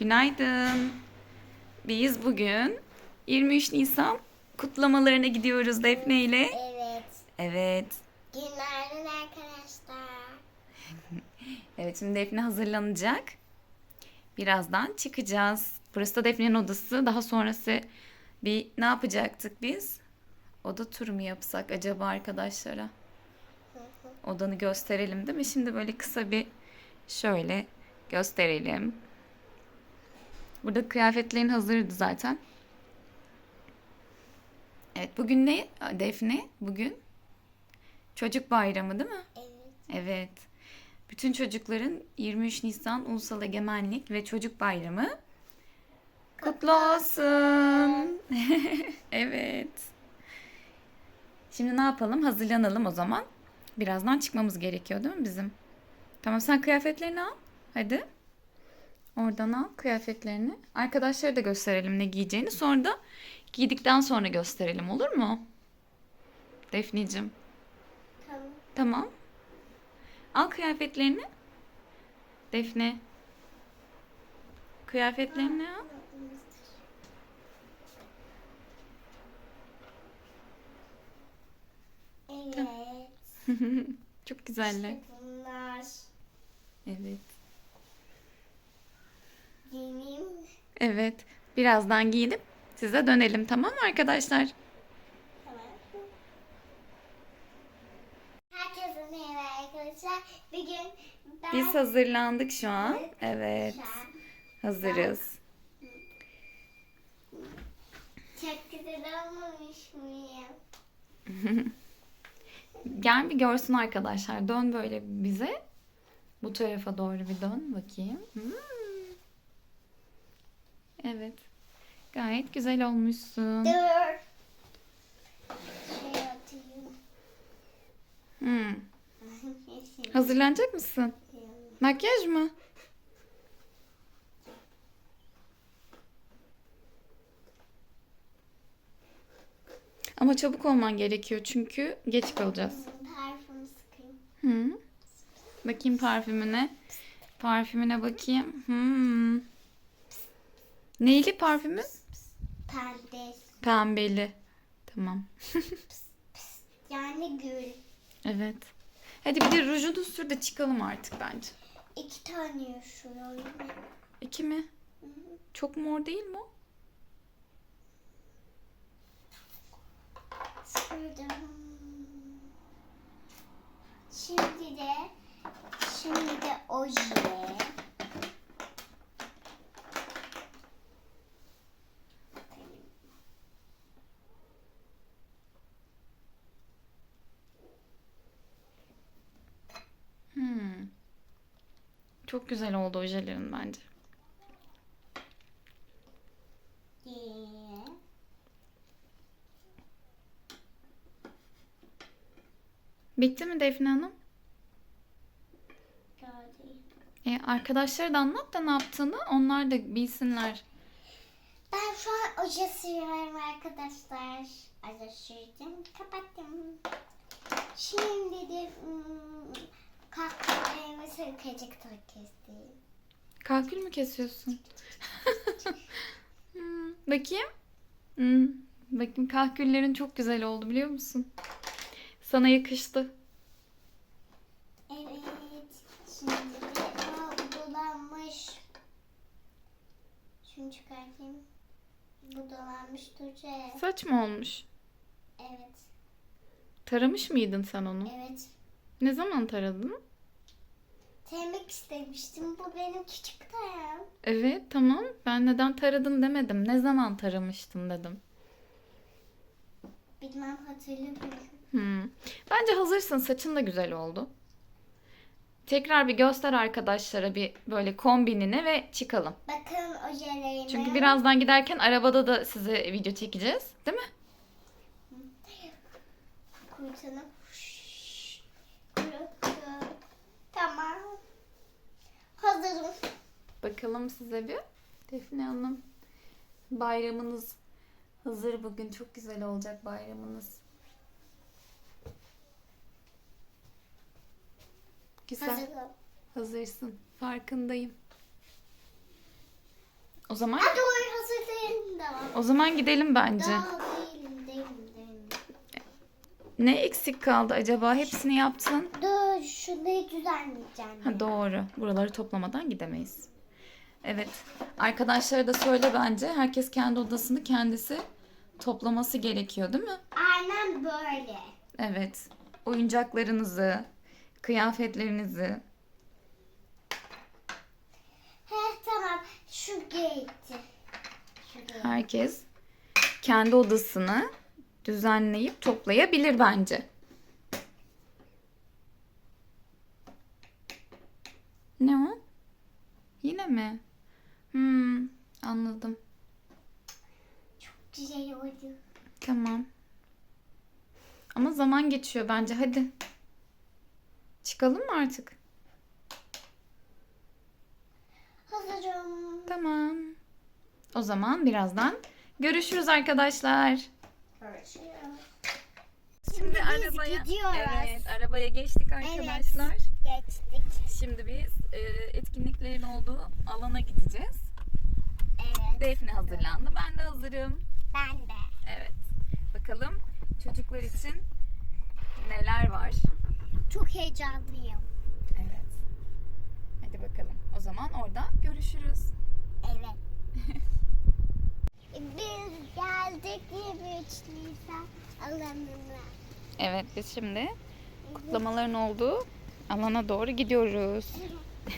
Günaydın. Biz bugün 23 Nisan kutlamalarına gidiyoruz Defne ile. Evet. Evet. Günaydın arkadaşlar. Evet şimdi Defne hazırlanacak. Birazdan çıkacağız. Burası da Defne'nin odası. Daha sonrası bir ne yapacaktık biz? Oda turu mu yapsak acaba arkadaşlara? Odanı gösterelim değil mi? Şimdi böyle kısa bir şöyle gösterelim. Burada kıyafetlerin hazırdı zaten. Evet bugün ne Defne? Bugün çocuk bayramı değil mi? Evet. Evet. Bütün çocukların 23 Nisan Ulusal Egemenlik ve Çocuk Bayramı kutlu olsun. evet. Şimdi ne yapalım? Hazırlanalım o zaman. Birazdan çıkmamız gerekiyor değil mi bizim? Tamam sen kıyafetlerini al. Hadi. Oradan al kıyafetlerini. Arkadaşlara da gösterelim ne giyeceğini. Sonra da giydikten sonra gösterelim olur mu? Defneciğim. Tamam. Tamam. Al kıyafetlerini. Defne. Kıyafetlerini al. Evet. Çok güzeller. Bunlar Evet. Benim. Evet. Birazdan giyinip size dönelim tamam mı arkadaşlar? Tamam. Herkese merhaba arkadaşlar. Bugün ben... Biz hazırlandık şu an. Evet. Şu an Hazırız. Çok güzel olmamış mıyım? Gel bir görsün arkadaşlar. Dön böyle bize. Bu tarafa doğru bir dön bakayım. Hmm. Evet. Gayet güzel olmuşsun. Dur. Şey atayım. Hmm. Hazırlanacak mısın? Makyaj mı? Ama çabuk olman gerekiyor çünkü geç kalacağız. Parfüm sıkayım. Hı. Bakayım parfümüne. Parfümüne bakayım. Hmm. Neyli parfümü? Pembe. Pembeli. Tamam. Yani gül. Evet. Hadi bir de rujunu sür de çıkalım artık bence. İki tane yaşıyor. İki mi? Çok mor değil mi o? Sürdüm. Şimdi de şimdi de oje. Hmm. Çok güzel oldu ojelerin bence. Bitti mi Defne Hanım? E, arkadaşlara da anlat da ne yaptığını onlar da bilsinler. Ben şu an oje sürüyorum arkadaşlar. Oje sürdüm. Kapattım. Şimdi de hmm, kahvelerimi sıkacak kestim. Kalkül mü kesiyorsun? Hmm, bakayım. Hmm, bakayım kahküllerin çok güzel oldu biliyor musun? Sana yakıştı. Evet. Şimdi dolanmış. Şunu çıkartayım. Bu dolanmış Tuğçe. Saç mı olmuş? Evet. Taramış mıydın sen onu? Evet. Ne zaman taradın? Temizlik istemiştim. Bu benim küçük tayam. Evet tamam. Ben neden taradın demedim. Ne zaman taramıştın dedim. Bilmem hatırlamıyorum. Hmm. Bence hazırsın. Saçın da güzel oldu. Tekrar bir göster arkadaşlara bir böyle kombinine ve çıkalım. Bakın ojelerime. Çünkü birazdan giderken arabada da size video çekeceğiz. Değil mi? Kurtalım. Kurutu. Tamam. Hazırım. Bakalım size bir. Defne Hanım. Bayramınız hazır bugün. Çok güzel olacak bayramınız. Güzel. Hazırım. Hazırsın. Farkındayım. O zaman Hadi oyun hazırlayalım da. o zaman gidelim bence. Daha değilim değilim değilim. Ne eksik kaldı acaba? Hepsini yaptın. Dur şurayı düzenleyeceğim. Ha, doğru. Buraları toplamadan gidemeyiz. Evet. Arkadaşlara da söyle bence. Herkes kendi odasını kendisi toplaması gerekiyor değil mi? Aynen böyle. Evet. Oyuncaklarınızı, kıyafetlerinizi. He tamam şu gate. Herkes kendi odasını düzenleyip toplayabilir bence. Ne o? Yine mi? Hmm, anladım. Güzel oldu. Tamam. Ama zaman geçiyor bence. Hadi. Çıkalım mı artık? Hazırım. Tamam. O zaman birazdan görüşürüz arkadaşlar. Görüşürüz. Şimdi biz arabaya gidiyoruz. Evet, arabaya geçtik arkadaşlar. Geçtik. Şimdi biz e, etkinliklerin olduğu alana gideceğiz. Evet. Defne hazırlandı. Ben de hazırım. Ben de. Evet. Bakalım çocuklar için neler var. Çok heyecanlıyım. Evet. Hadi bakalım. O zaman orada görüşürüz. Evet. Biz geldik 23 Nisan alanına. Evet biz şimdi kutlamaların olduğu alana doğru gidiyoruz.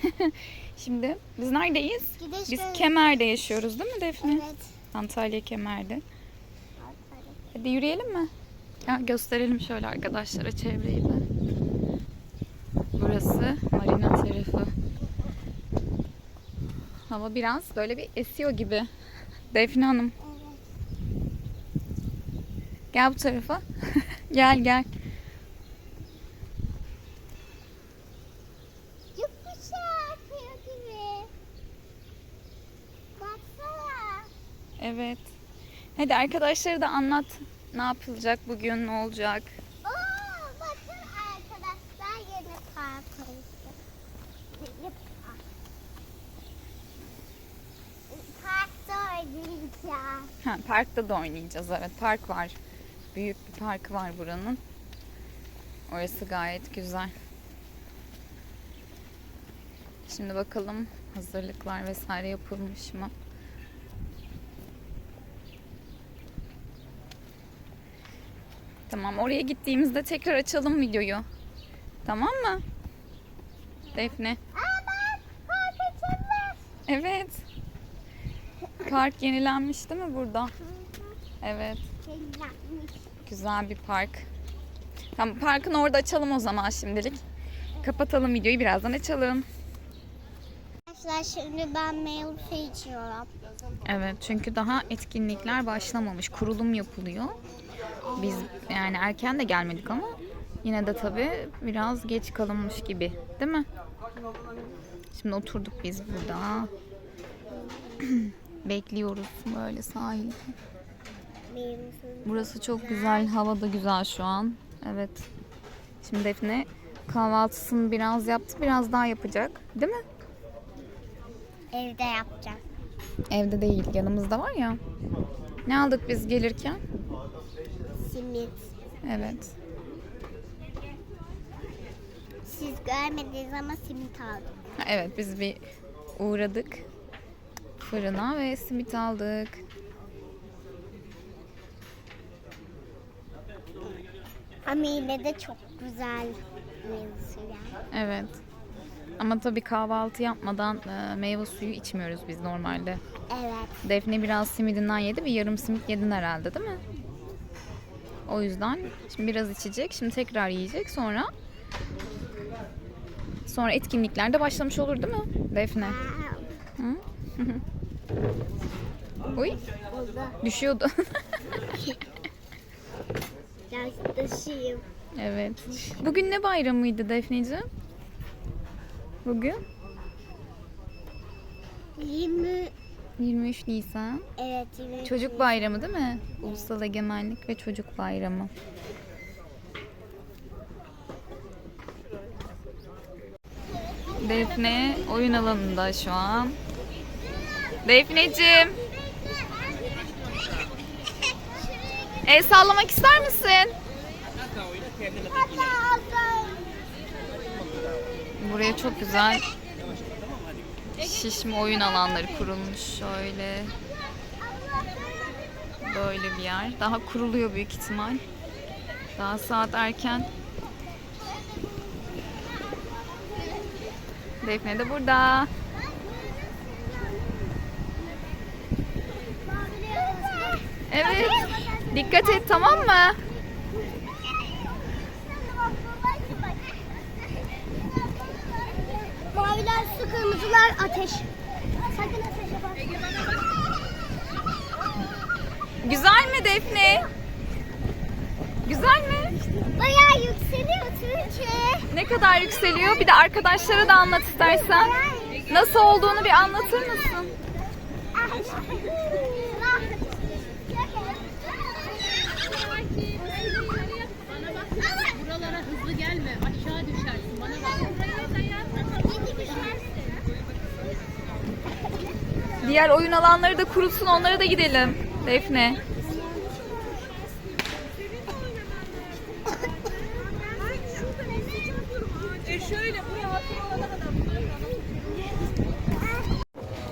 şimdi biz neredeyiz? Gidiş Biz böyle- Kemer'de yaşıyoruz değil mi Defne? Evet. Antalya Kemer'de. Hadi yürüyelim mi? Ya gösterelim şöyle arkadaşlara çevreyi de. Burası marina tarafı. Hava biraz böyle bir esiyor gibi. Defne Hanım gel bu tarafa. gel gel. Evet. Hadi arkadaşlara da anlat. Ne yapılacak bugün, ne olacak? Oo, bakın arkadaşlar yeni park oldu. Yeni park. Parkta oynayacağız. Ha, parkta da oynayacağız evet. Park var. Büyük bir park var buranın. Orası gayet güzel. Şimdi bakalım hazırlıklar vesaire yapılmış mı? Tamam oraya gittiğimizde tekrar açalım videoyu. Tamam mı? Defne. Evet. Park yenilenmiş değil mi burada? Evet. Güzel bir park. Tamam parkın orada açalım o zaman şimdilik. Kapatalım videoyu birazdan açalım. Arkadaşlar şimdi ben meyve suyu içiyorum. Evet çünkü daha etkinlikler başlamamış. Kurulum yapılıyor. Biz yani erken de gelmedik ama yine de tabii biraz geç kalınmış gibi. Değil mi? Şimdi oturduk biz burada. Bekliyoruz böyle sahilde. Burası çok güzel. Hava da güzel şu an. Evet. Şimdi Defne kahvaltısını biraz yaptı. Biraz daha yapacak. Değil mi? Evde yapacağım. Evde değil. Yanımızda var ya. Ne aldık biz gelirken? Simit. Evet. Siz görmediniz ama simit aldım. Ha, Evet biz bir uğradık fırına ve simit aldık. Ama yine de çok güzel meyve suyu. Evet. Ama tabii kahvaltı yapmadan e, meyve suyu içmiyoruz biz normalde. Evet. Defne biraz simidinden yedi. Bir yarım simit yedin herhalde değil mi? O yüzden şimdi biraz içecek. Şimdi tekrar yiyecek. Sonra sonra etkinlikler de başlamış olur değil mi Defne? Hı? Uy düşüyordu. yaklaşayım. evet. Bugün ne bayramıydı Defneciğim? Bugün 20 23 Nisan. evet 20 Çocuk bayramı değil mi? Ulusal Egemenlik ve Çocuk Bayramı. Defne oyun alanında şu an. Defneciğim. El sallamak ister misin? Buraya çok güzel şişme oyun alanları kurulmuş şöyle. Böyle bir yer. Daha kuruluyor büyük ihtimal. Daha saat erken. Defne de burada. Evet. Dikkat et tamam mı? Kırmızılar ateş. Sakın ateşe basma. Güzel mi Defne? Güzel mi? Bayağı yükseliyor Türkiye. Ne kadar yükseliyor? Bir de arkadaşlara da anlat istersen. Nasıl olduğunu bir anlatır mısın? Diğer oyun alanları da kurulsun onlara da gidelim. Defne.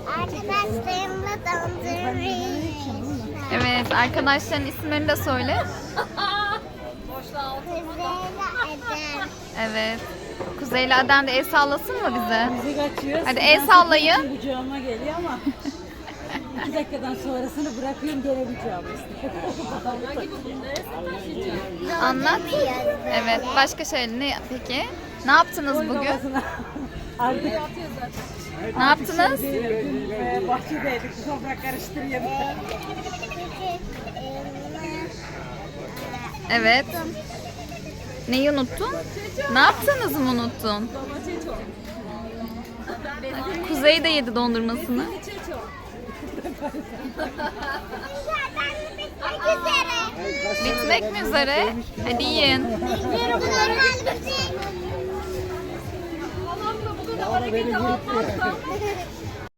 Arkadaşlarımla dondurayım. Evet arkadaşların isimlerini de söyle. Kızıyla. Evet. Kuzeyli Aden de el sallasın mı bize? Bizi kaçıyor. Hadi el sallayın. sakın Kucağıma geliyor ama iki dakikadan sonrasını bırakıyorum gene kucağıma Anlat. Evet. Başka şey ne peki? Ne yaptınız bugün? Artık Ne yaptınız? değil, dün, e, bahçedeydik. Toprak karıştırıyorduk. Evet. Neyi unuttun? Ne yaptınız mı unuttun? Kuzey de yedi dondurmasını. Bitmek mi üzere? Hadi yiyin. Bunların